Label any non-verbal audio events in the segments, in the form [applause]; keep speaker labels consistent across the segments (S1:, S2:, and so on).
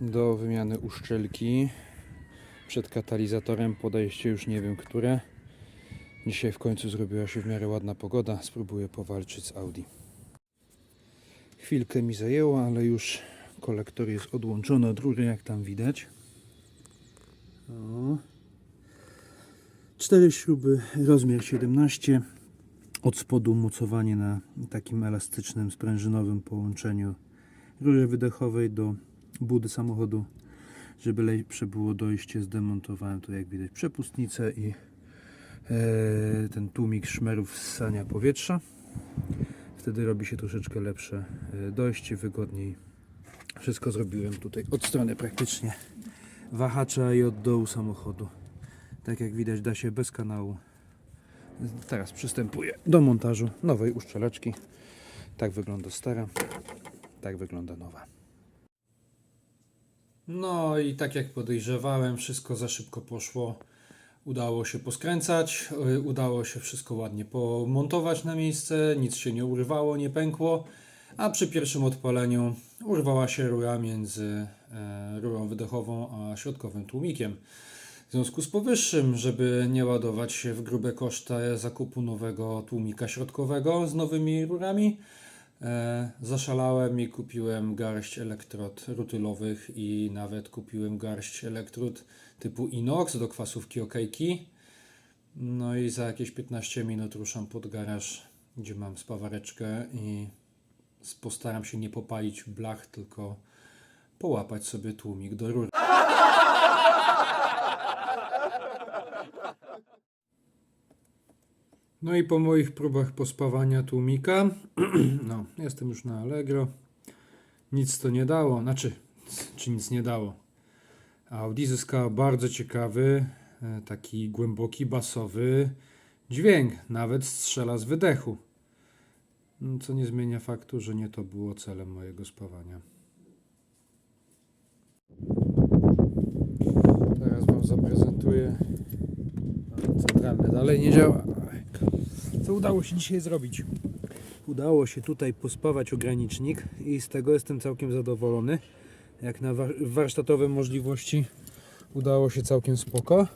S1: do wymiany uszczelki. Przed katalizatorem podejście już nie wiem które. Dzisiaj w końcu zrobiła się w miarę ładna pogoda. Spróbuję powalczyć z Audi. Chwilkę mi zajęło, ale już kolektor jest odłączony od rury, jak tam widać. O. Cztery śruby, rozmiar 17. Od spodu mocowanie na takim elastycznym, sprężynowym połączeniu rury wydechowej do budy samochodu. Żeby lepsze było dojście, zdemontowałem tu jak widać przepustnicę i e, ten tłumik szmerów ssania powietrza. Wtedy robi się troszeczkę lepsze e, dojście, wygodniej. Wszystko zrobiłem tutaj od strony praktycznie wahacza i od dołu samochodu. Tak jak widać da się bez kanału. Teraz przystępuję do montażu nowej uszczeleczki. Tak wygląda stara, tak wygląda nowa. No i tak jak podejrzewałem, wszystko za szybko poszło. Udało się poskręcać, y, udało się wszystko ładnie pomontować na miejsce, nic się nie urwało, nie pękło, a przy pierwszym odpaleniu urwała się rura między e, rurą wydechową a środkowym tłumikiem. W związku z powyższym, żeby nie ładować się w grube koszty zakupu nowego tłumika środkowego z nowymi rurami, zaszalałem i kupiłem garść elektrod rutylowych i nawet kupiłem garść elektrod typu inox do kwasówki okejki. No i za jakieś 15 minut ruszam pod garaż, gdzie mam spawareczkę i postaram się nie popalić blach, tylko połapać sobie tłumik do rury. No i po moich próbach pospawania tłumika, [clears throat] no, jestem już na Allegro. Nic to nie dało, znaczy, [clears throat] czy nic nie dało. Audi zyskała bardzo ciekawy, e, taki głęboki, basowy dźwięk, nawet strzela z wydechu. Co nie zmienia faktu, że nie to było celem mojego spawania. Teraz Wam zaprezentuję centralne. Dalej nie działa. Co udało się dzisiaj zrobić? Udało się tutaj pospawać ogranicznik i z tego jestem całkiem zadowolony. Jak na war- warsztatowe możliwości udało się całkiem spoko.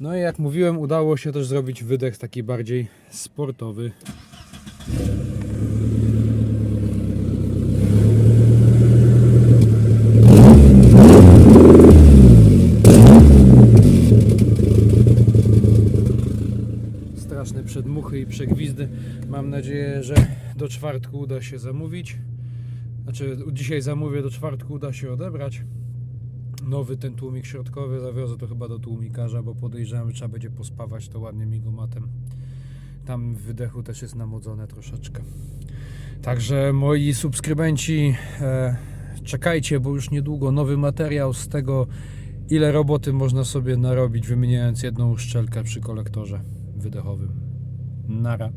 S1: No i jak mówiłem, udało się też zrobić wydech taki bardziej sportowy. Straszne przedmuchy i przegwizdy. Mam nadzieję, że do czwartku uda się zamówić. Znaczy, dzisiaj zamówię, do czwartku uda się odebrać. Nowy ten tłumik środkowy zawiozę to chyba do tłumikarza, bo podejrzewam, że trzeba będzie pospawać to ładnie migomatem. Tam w wydechu też jest namodzone troszeczkę. Także moi subskrybenci, e, czekajcie, bo już niedługo nowy materiał z tego, ile roboty można sobie narobić, wymieniając jedną uszczelkę przy kolektorze wydechowym. Nara.